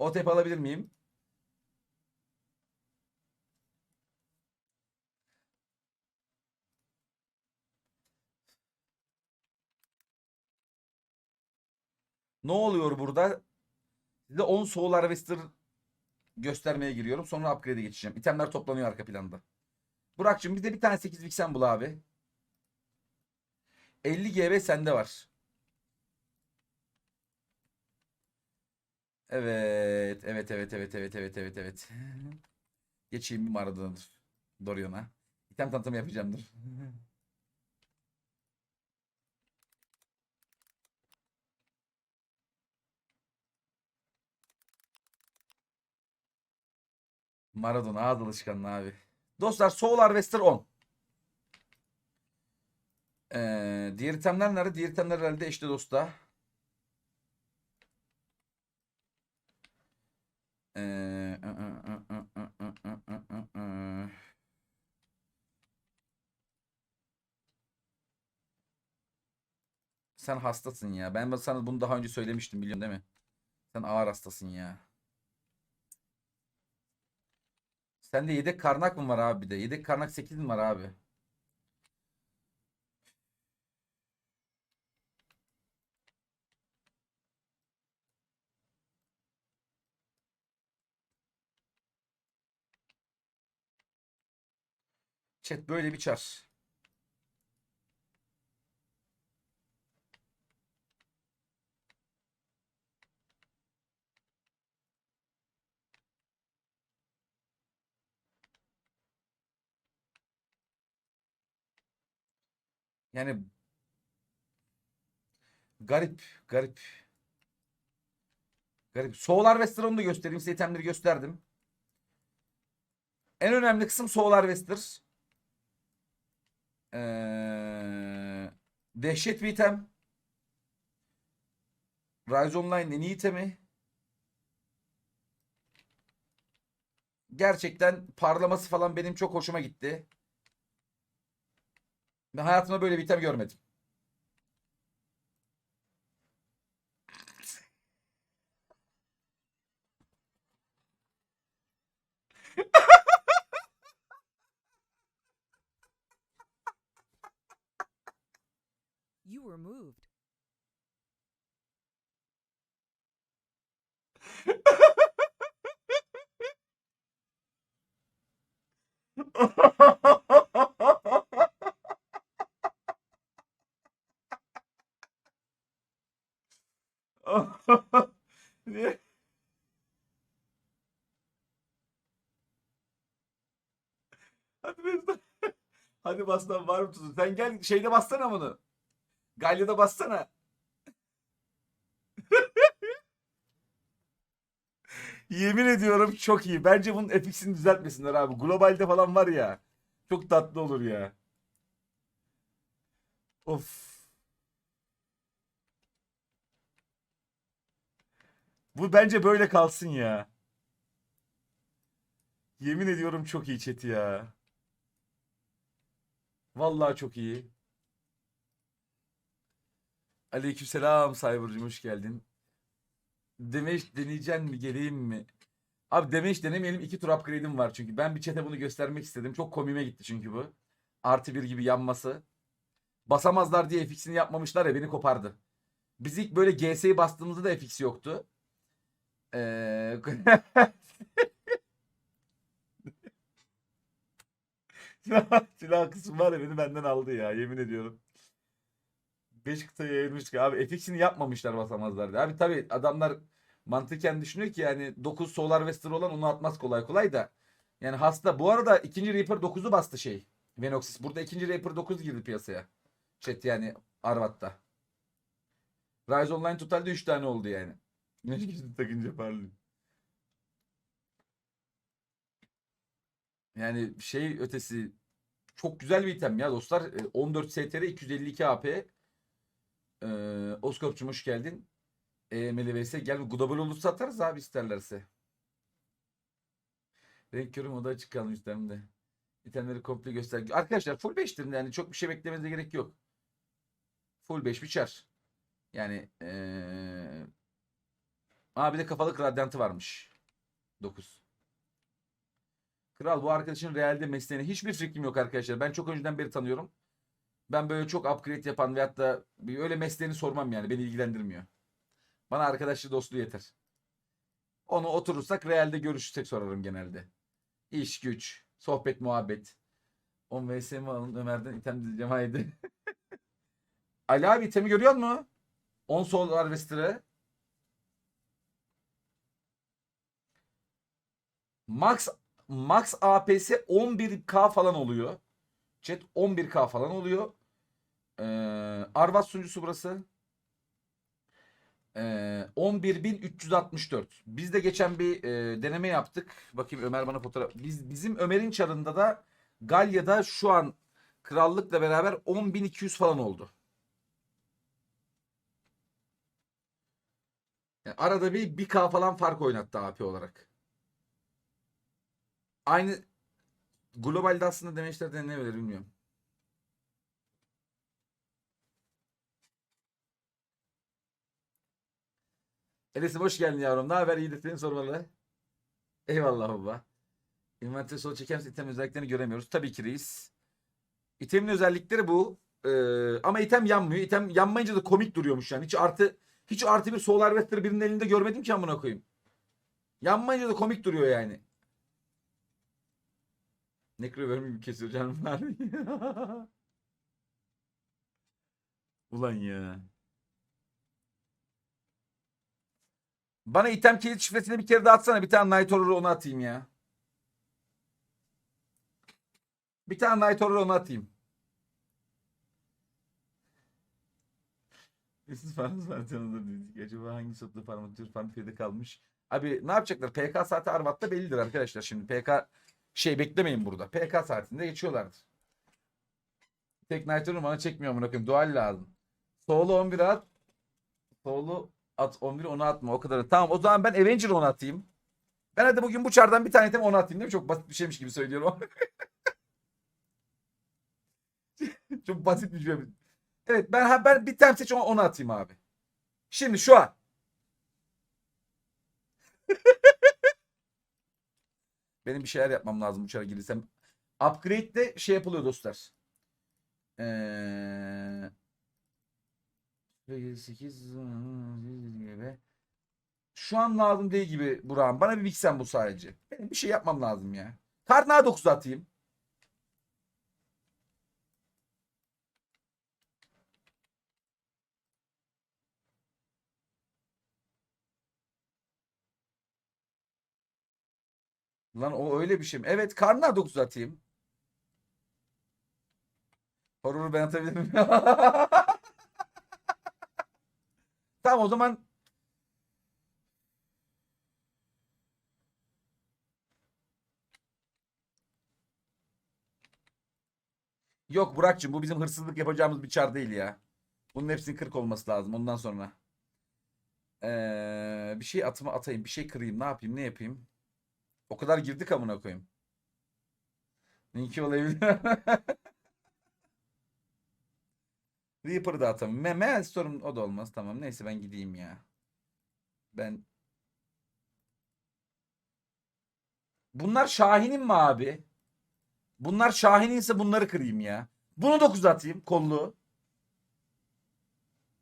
O tep alabilir miyim? Ne oluyor burada? Size 10 Soul Harvester göstermeye giriyorum. Sonra upgrade'e geçeceğim. İtemler toplanıyor arka planda. Burak'cığım bir de bir tane 8 Vixen bul abi. 50 GB sende var. Evet, evet, evet, evet, evet, evet, evet, evet. Geçeyim bir Maradona'dır. Dorion'a. İtem tanıtımı yapacağımdır. Maradona ağız alışkanlığı abi. Dostlar Soul Harvester 10. Ee, diğer itemler nerede? Diğer itemler herhalde eşte dosta. Ee, e, e, e, Sen hastasın ya. Ben sana bunu daha önce söylemiştim biliyorsun değil mi? Sen ağır hastasın ya. Sende yedek karnak mı var abi de? Yedek karnak 8 mi var abi? Chat böyle bir çar. Yani garip, garip. Garip. Soul Harvester'ı da göstereyim. Size gösterdim. En önemli kısım Soul Harvester. Ee, dehşet bir item. Rise Online'ın en iyi itemi. Gerçekten parlaması falan benim çok hoşuma gitti. Ben hayatımda böyle bir item görmedim. Hadi Mesut. Hadi var mı tuzun? Sen gel şeyde bassana bunu. Galya'da bassana. Yemin ediyorum çok iyi. Bence bunun FX'ini düzeltmesinler abi. Globalde falan var ya. Çok tatlı olur ya. Of. Bu bence böyle kalsın ya. Yemin ediyorum çok iyi chat ya. Vallahi çok iyi. Aleykümselam Cyber'cığım hoş geldin. Demeç deneyeceksin mi geleyim mi? Abi demeç denemeyelim iki tur upgrade'im var çünkü. Ben bir chat'e bunu göstermek istedim. Çok komiğime gitti çünkü bu. Artı bir gibi yanması. Basamazlar diye FX'ini yapmamışlar ya beni kopardı. Biz ilk böyle GS'yi bastığımızda da FX yoktu. Ee... Silah, silah kısmı var ya beni benden aldı ya yemin ediyorum. 5 kıta yayılmış ki abi FX'ini yapmamışlar basamazlar diye. Abi tabi adamlar mantıken düşünüyor ki yani 9 Solar Wester olan onu atmaz kolay kolay da. Yani hasta. Bu arada ikinci Reaper 9'u bastı şey. Venoxis. Burada ikinci Reaper 9 girdi piyasaya. Chat yani Arvat'ta. Rise Online totalde 3 tane oldu yani. Güneş gözlüğü takınca parlıyor. Yani şey ötesi çok güzel bir item ya dostlar. E, 14 STR 252 AP. Ee, Oscar'cum hoş geldin. EML vs gel Global olursa atarız abi isterlerse. Renk körüm o da açık kalmış itemde. İtemleri komple göster. Arkadaşlar full 5'tir yani çok bir şey beklemenize gerek yok. Full 5 biçer. Yani ee, Aa bir de kafalık radyantı varmış. 9. Kral bu arkadaşın realde mesleğine hiçbir fikrim yok arkadaşlar. Ben çok önceden beri tanıyorum. Ben böyle çok upgrade yapan veyahut da öyle mesleğini sormam yani. Beni ilgilendirmiyor. Bana arkadaşlığı dostluğu yeter. Onu oturursak realde görüşürsek sorarım genelde. İş güç, sohbet muhabbet. 10 VSM alın Ömer'den item dizeceğim haydi. Ali abi itemi görüyor musun? 10 sol harvester'ı. Max Max APS 11K falan oluyor. Chat 11K falan oluyor. Ee, Arvas sunucusu burası. Ee, 11.364. Biz de geçen bir e, deneme yaptık. Bakayım Ömer bana fotoğraf. Biz bizim Ömer'in çarında da Galya'da şu an krallıkla beraber 10.200 falan oldu. Yani arada bir 1K falan fark oynattı AP olarak. Aynı globalde aslında demeçler denilebilir bilmiyorum. Enes'im hoş geldin yavrum. Ne haber? İyidir seni sormalı. Eyvallah baba. Inventörü sol çekerse item özelliklerini göremiyoruz. Tabii ki reis. İtemin özellikleri bu. Ee, ama item yanmıyor. İtem yanmayınca da komik duruyormuş yani. Hiç artı hiç artı bir Soul Harvester birinin elinde görmedim ki amına koyayım. Yanmayınca da komik duruyor yani. Nekro vermiyor kesiyor canım. Ulan ya. Bana item kilit şifresini bir kere daha atsana. Bir tane Night Horror'ı ona atayım ya. Bir tane Night Horror'ı ona atayım. Siz farmınız var canınızda dedik. Acaba hangi sotlu farmatür farm fiyatı kalmış? Abi ne yapacaklar? PK saati Arvat'ta bellidir arkadaşlar. Şimdi PK şey beklemeyin burada. PK saatinde geçiyorlardır. Tek Night Horror bana çekmiyor amına koyayım. Dual lazım. Solo 11 at. Solo at 11 onu atma o kadar. Tamam o zaman ben Avenger onu atayım. Ben hadi bugün bu çardan bir tane item onu atayım değil mi? Çok basit bir şeymiş gibi söylüyorum. Çok basit bir şey. Evet ben ha, ben bir tane seç onu, atayım abi. Şimdi şu an. Benim bir şeyler yapmam lazım uçağa girsem. Upgrade'de şey yapılıyor dostlar. Eee 8 gibi. Şu an lazım değil gibi Burak'ım. Bana bir bilsen bu sadece. Benim bir şey yapmam lazım ya. Karna 9 atayım. Lan o öyle bir şey mi? Evet karna 9 atayım. Horror'u ben atabilir? Tamam o zaman Yok Burak'cığım bu bizim hırsızlık yapacağımız bir çar değil ya. Bunun hepsinin 40 olması lazım ondan sonra. Ee, bir şey atıma atayım, bir şey kırayım, ne yapayım, ne yapayım? O kadar girdik amına koyayım. Linki olabilir. Reaper'ı da atamam. Me Maelstrom o da olmaz. Tamam. Neyse ben gideyim ya. Ben Bunlar Şahin'in mi abi? Bunlar Şahin'inse bunları kırayım ya. Bunu 9 atayım kollu.